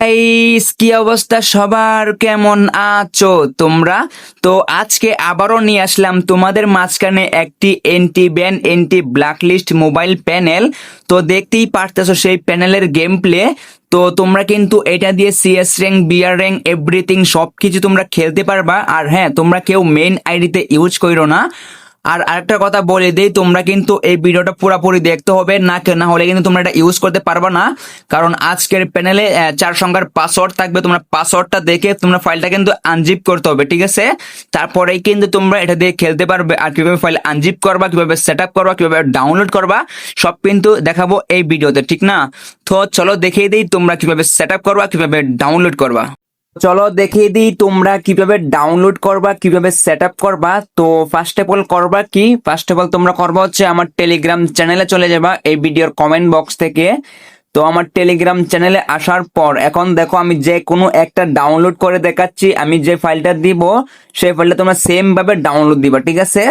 Guys কি অবস্থা? সবার কেমন আছো তোমরা? তো আজকে আবারও নিয়ে আসলাম তোমাদের মাঝখানে একটি anti ban anti blacklist mobile panel তো দেখতেই পারতেছো সেই প্যানেলের গেম প্লে তো তোমরা কিন্তু এটা দিয়ে CS rank BR rank everything সব কিছু তোমরা খেলতে পারবা। আর হ্যাঁ তোমরা কেউ মেইন আইডিতে ইউজ করো না। আর আরেকটা কথা বলে দিই, তোমরা কিন্তু এই ভিডিওটা পুরোপুরি দেখতে হবে, না না হলে কিন্তু তোমরা এটা ইউজ করতে পারবে না। কারণ আজকের প্যানেলে চার সংখ্যার পাসওয়ার্ড থাকবে, তোমরা পাসওয়ার্ডটা দেখে তোমরা ফাইলটা কিন্তু আনজিপ করতে হবে, ঠিক আছে? তারপরেই কিন্তু তোমরা এটা দিয়ে খেলতে পারবে, আর কীভাবে ফাইল আনজিপ করবা, কীভাবে সেট আপ করবা, কীভাবে ডাউনলোড করবা, সব কিন্তু দেখাবো এই ভিডিওতে, ঠিক না? তো চলো দেখিয়ে দিই তোমরা কীভাবে সেট আপ করবা, কীভাবে ডাউনলোড করবা। চলো দেখিয়ে দিই তোমরা কীভাবে ডাউনলোড করবা, কীভাবে সেট আপ করবা। তো ফার্স্ট অফ অল করবা কি? ফার্স্ট অফ অল তোমরা করবা হচ্ছে আমার টেলিগ্রাম চ্যানেলে চলে যাবা এই ভিডিওর কমেন্ট বক্স থেকে। তো আমার টেলিগ্রাম চ্যানেলে আসার পর, এখন দেখো আমি যে কোনো একটা ডাউনলোড করে দেখাচ্ছি, আমি যে ফাইলটা দিব, সেই ফাইলটা তোমরা সেম ভাবে ডাউনলোড দিবা, ঠিক আছে?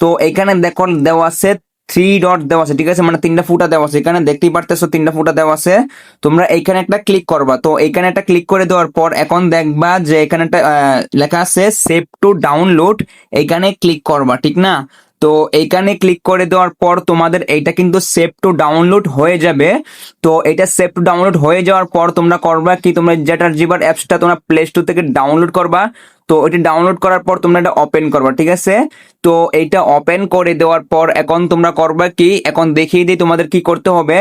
তো এখানে দেখো দেওয়া আছে থ্রি ডট দেওয়া আছে, ঠিক আছে? মানে তিনটা ফুটা দেওয়া আছে। এখানে দেখতেই পারতেছো তিনটা ফুটা দেওয়া আছে। তোমরা এইখানে একটা ক্লিক করবা। তো এইখানে একটা ক্লিক করে দেওয়ার পর এখন দেখবা যে এখানে একটা লেখা আছে সেভ টু ডাউনলোড এইখানে ক্লিক করবা, ঠিক না? তো এইখানে ক্লিক করে দেওয়ার পর তোমাদের এইটা কিন্তু সেভ টু ডাউনলোড হয়ে যাবে। তো এটা সেভ টু ডাউনলোড হয়ে যাওয়ার পর তোমরা করবা কি? তোমরা যেটার জিবার অ্যাপসটা তোমরা প্লে স্টোর থেকে ডাউনলোড করবা। তো এটা ডাউনলোড করার পর তোমরা এটা ওপেন করবা, ঠিক আছে? তো এইটা ওপেন করে দেওয়ার পর এখন তোমরা করবা কি? এখন দেখিয়ে দিই তোমাদের কি করতে হবে।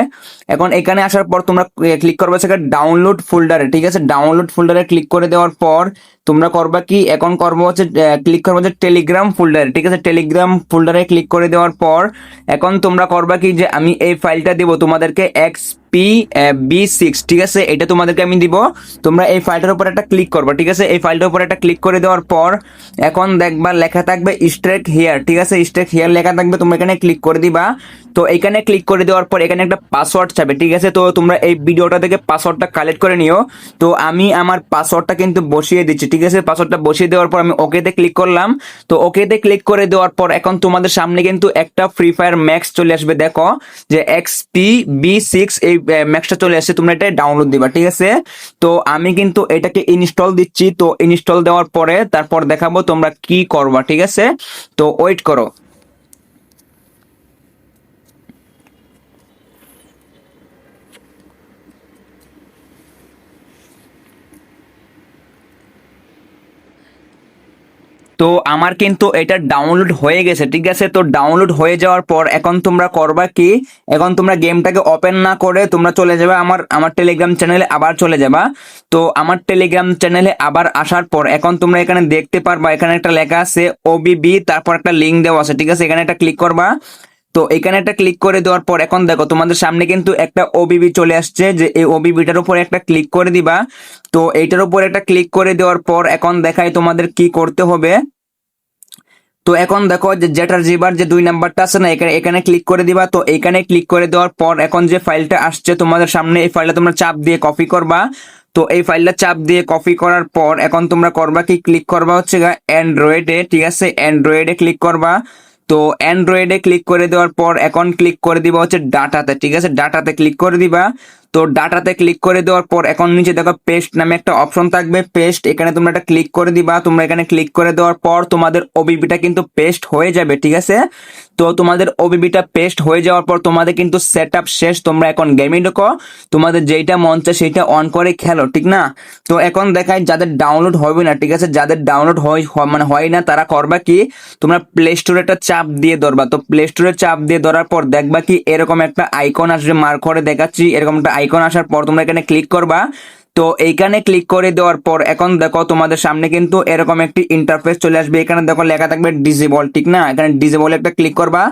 এখন এখানে আসার পর তোমরা ক্লিক করবা সেখানে ডাউনলোড ফোল্ডারে ঠিক আছে? ডাউনলোড ফোল্ডারে ক্লিক করে দেওয়ার পর তোমরা করবা কি? এখন করব হচ্ছে ক্লিক করব হচ্ছে টেলিগ্রাম ফোল্ডারে ঠিক আছে? টেলিগ্রাম ফোল্ডারে ক্লিক করে দেওয়ার পর এখন তোমরা করবা কি? যে আমি এই ফাইলটা দেবো তোমাদেরকে এক্স পি বি সিক্স ঠিক আছে? এটা তোমাদেরকে আমি দিব। তোমরা এই ফাইলটার উপর একটা ক্লিক করবা, ঠিক আছে? এই ফাইলটার উপর একটা ক্লিক করে দেওয়ার পর এখন দেখবা লেখা থাকবে স্ট্রেক হিয়ার ঠিক আছে? স্ট্রেক হিয়ার লেখা থাকবে, তোমরা এখানে ক্লিক করে দিবা। তো এখানে ক্লিক করে দেওয়ার পর এখানে একটা পাসওয়ার্ড চাবে, ঠিক আছে? তো তোমরা এই ভিডিওটা থেকে পাসওয়ার্ডটা কালেক্ট করে নিও। তো আমি আমার পাসওয়ার্ডটা কিন্তু বসিয়ে দিচ্ছি, ঠিক আছে? পাসওয়ার্ডটা বসিয়ে দেওয়ার পর আমি ওকেতে ক্লিক করলাম। তো ওকেতে ক্লিক করে দেওয়ার পর এখন তোমাদের সামনে কিন্তু একটা ফ্রি ফায়ার ম্যাক্স চলে আসবে, দেখো। যে এক্স পি বি সিক্স এই ম্যাক্সটা চলে আসছে তোমরা এটা ডাউনলোড দিবা, ঠিক আছে? তো আমি কিন্তু এটাকে ইনস্টল দিচ্ছি, তো ইনস্টল দেওয়ার পরে তারপর দেখাবো তোমরা কি করবা, ঠিক আছে? তো ওয়েট করো। তো আমার কিন্তু এটা ডাউনলোড হয়ে গেছে, ঠিক আছে? তো ডাউনলোড হয়ে যাওয়ার পর এখন তোমরা করবা কি? এখন তোমরা গেমটাকে ওপেন না করে তোমরা চলে যাবে আমার আমার টেলিগ্রাম চ্যানেলে আবার চলে যাবা। তো আমার টেলিগ্রাম চ্যানেলে আবার আসার পর এখন তোমরা এখানে দেখতে পারবা, এখানে একটা লেখা আছে ওবিবি তারপর একটা লিঙ্ক দেওয়া আছে, ঠিক আছে? এখানে একটা ক্লিক করবা। তো এখানে একটা ক্লিক করে দেওয়ার পর এখন দেখো তোমাদের সামনে কিন্তু একটা ওবিবি চলে আসছে, যে এই ওবিবিটার উপর একটা ক্লিক করে দিবা। তো এইটার উপর একটা ক্লিক করে দেওয়ার পর এখন দেখাই তোমাদের কি করতে হবে। তো এখন দেখো যে যেটার জিবার যে দুই নাম্বারটা আছে না এখানে এখানে ক্লিক করে দিবা। তো এখানে ক্লিক করে দেওয়ার পর এখন যে ফাইলটা আসছে তোমাদের সামনে, এই ফাইলটা তোমরা চাপ দিয়ে কপি করবা। তো এই ফাইলটা চাপ দিয়ে কপি করার পর এখন তোমরা করবা কি? ক্লিক করবা হচ্ছে অ্যান্ড্রয়েডে ঠিক আছে? অ্যান্ড্রয়েডে ক্লিক করবা। তো অ্যান্ড্রয়েডে ক্লিক করে দেওয়ার পর এখন ক্লিক করে দিবা হচ্ছে ডাটাতে ঠিক আছে? ডাটাতে ক্লিক করে দিবা। তো ডাটাতে ক্লিক করে দেওয়ার পর এখন নিচে দেখো পেস্ট নামে একটা অপশন থাকবে পেস্ট এখানে তোমরা একটা ক্লিক করে দিবা। তোমরা এখানে ক্লিক করে দেওয়ার পর তোমাদের ওবিপিটা কিন্তু পেস্ট হয়ে যাবে, ঠিক আছে? তো তোমাদের ওবিবিটা পেস্ট হয়ে যাওয়ার পর তোমাদের কিন্তু সেট শেষ। তোমরা এখন গেমে ঢোকো। তোমাদের যেইটা মন চায় সেইটা অন করে খেলো, ঠিক না? তো এখন দেখায় যাদের ডাউনলোড হবে না, ঠিক আছে? যাদের ডাউনলোড হয় মানে হয় না, তারা করবা কি? তোমরা প্লে স্টোরে একটা চাপ দিয়ে ধরবা। তো প্লে স্টোরে চাপ দিয়ে ধরার পর দেখবা কি এরকম একটা আইকন আসবে মার্ক করে দেখাচ্ছি। এরকম একটা আইকন আসার পর তোমরা এখানে ক্লিক করবা। তো এইখানে ক্লিক করে দেওয়ার পর এখন দেখো তোমাদের সামনে কিন্তু এরকম একটি ইন্টারফেস চলে আসবে। এখানে দেখো লেখা থাকবে ডিজেবল ঠিক না? এখানে ডিজেবল একটা ক্লিক করবা।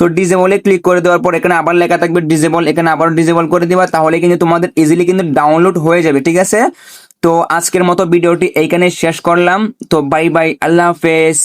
তো ডিজেবলে ক্লিক করে দেওয়ার পর এখানে আবার লেখা থাকবে ডিজেবল এখানে আবার ডিজেবল করে দিবা, তাহলে কিন্তু তোমাদের ইজিলি কিন্তু ডাউনলোড হয়ে যাবে, ঠিক আছে? তো আজকের মতো ভিডিওটি এইখানে শেষ করলাম। তো বাই বাই আল্লাহ হাফেজ।